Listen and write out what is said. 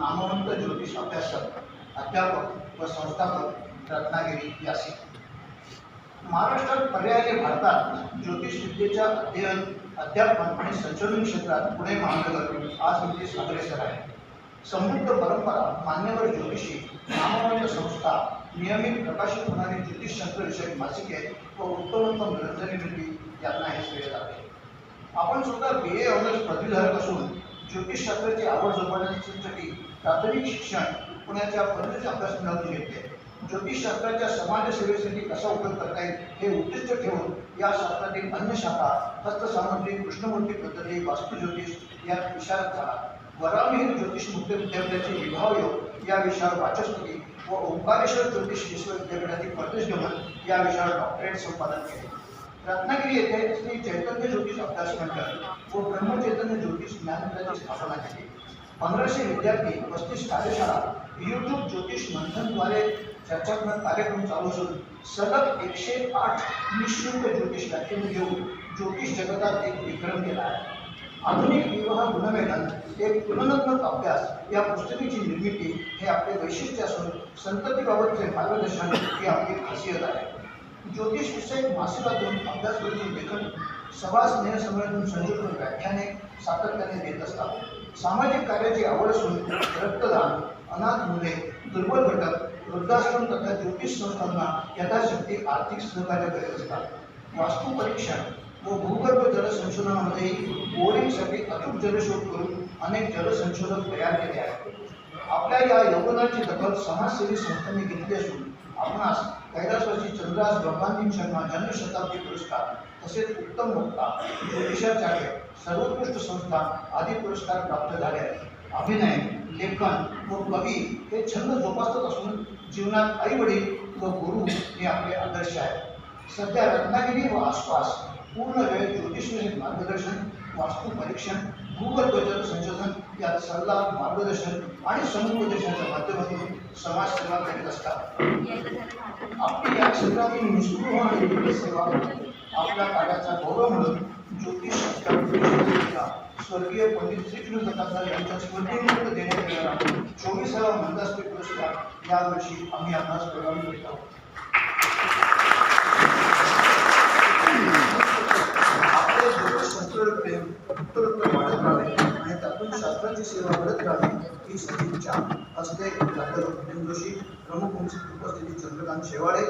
नामवंत ज्योतिष अभ्यासक अध्यापक व संस्थापक रत्नागिरी यासी. महाराष्ट्रात पर्यायाने भारतात ज्योतिष विद्येच्या अध्ययन अध्यापन आणि संशोधन क्षेत्रात पुणे महानगर आज म्हणजे ज्योतिष अग्रेसर आहे. समृद्ध परंपरा मान्यवर ज्योतिषी नामवंत संस्था नियमित प्रकाशित होणारी ज्योतिषशास्त्र विषयक मासिके व उत्तमोत्तम ग्रंथनिर्मिती यांना हे श्रेय जाते आपण सुद्धा बी ए ऑनर्स पदवीधारक असून ज्योतिषशास्त्राची आवड जोपासण्यासाठी प्राथमिक शिक्षण पुण्याच्या पदवीचे अभ्यासक्रमातून घेतले ज्योतिषशास्त्राच्या समाजसेवेसाठी कसा उपयोग करता येईल हे उद्दिष्ट ठेवून या शास्त्रातील अन्य शाखा हस्तसामुद्री कृष्णमूर्ती पद्धती वास्तुज्योतिष यात विशारद झाला वरामिहिर ज्योतिष मुक्त विद्यापीठाचे विभाग योग या विषयावर वाचस्पती व ओंकारेश्वर ज्योतिष विश्वविद्यापीठातील घेऊन या विषयावर डॉक्टरेट संपादन केले. रत्नागिरी येथे श्री चैतन्य ज्योतिष अभ्यास मंडळ व ब्रह्मचैतन्य ज्योतिष ज्ञानपीठाची स्थापना केली. पंधराशे विद्यार्थी पस्तीस कार्यशाळा युट्यूब ज्योतिष मंथनद्वारे चर्चात्मक कार्यक्रम चालू असून सलग एकशे आठ निशुल्क ज्योतिष व्याख्यान घेऊन ज्योतिष जगतात एक विक्रम केला आहे. आधुनिक विवाह गुणवेदन एक तुलनात्मक अभ्यास या पुस्तकाची निर्मिती हे आपले वैशिष्ट्य असून संततीबाबतचे मार्गदर्शन ही आपली खासियत आहे. ज्योतिष विषयक मासिकातून अभ्यासक्रमातून लेखन सभा स्नेहसंमेलन संयोजन व्याख्याने सातत्याने देत असतात. सामाजिक कार्याची आवड असून रक्तदान अनाथ मुले दुर्बल घटक वृद्धाश्रम तथा ज्योतिष संस्थांना यथाशक्ती आर्थिक सहकार्य करीत असतात. वास्तू परीक्षण व भूगर्भ जल संशोधनामध्येही बोरिंगसाठी अचूक जलशोध करून अनेक जलसंशोधक तयार केले आहेत. आपल्या या यवनाची दखल समाजसेवी संस्थांनी घेतली असून आपणास कैलासवासी चंद्रास ब्रह्मांदीन शर्मा जन्मशताब्दी पुरस्कार तसेच उत्तम वक्ता ज्योतिषाचार्य सर्वोत्कृष्ट संस्था आदी पुरस्कार प्राप्त झाले आहेत. अभिनय लेखन व कवी हे छंद जोपासत असून जीवनात आई वडील व गुरु हे आपले आदर्श आहेत. सध्या रत्नागिरी व आसपास पूर्ण वेळ ज्योतिषविषयक मार्गदर्शन वास्तू परीक्षण भूगर्भ संशोधन यात सल्ला मार्गदर्शन आणि समुपदेशनाच्या माध्यमातून समाजसेवा करीत असतात. आपली या क्षेत्रातील निष्कृह आणि विविध सेवा आपल्या कार्याचा गौरव म्हणून ज्योतिष स्वर्गीय पंडित श्रीकृष्ण दत्तात्रय यांच्या स्मृतीनिमित्त देण्यात येणारा चोवीसावा मंदास्पी पुरस्कार यावर्षी आम्ही आपणास प्रदान करीत आहोत. आपले ज्योतिष प्रेम त्यातून सेवा करत राहावी ही सदिच्छा असते. डॉक्टर जोशी प्रमुख उपस्थिती चंद्रकांत शेवाळे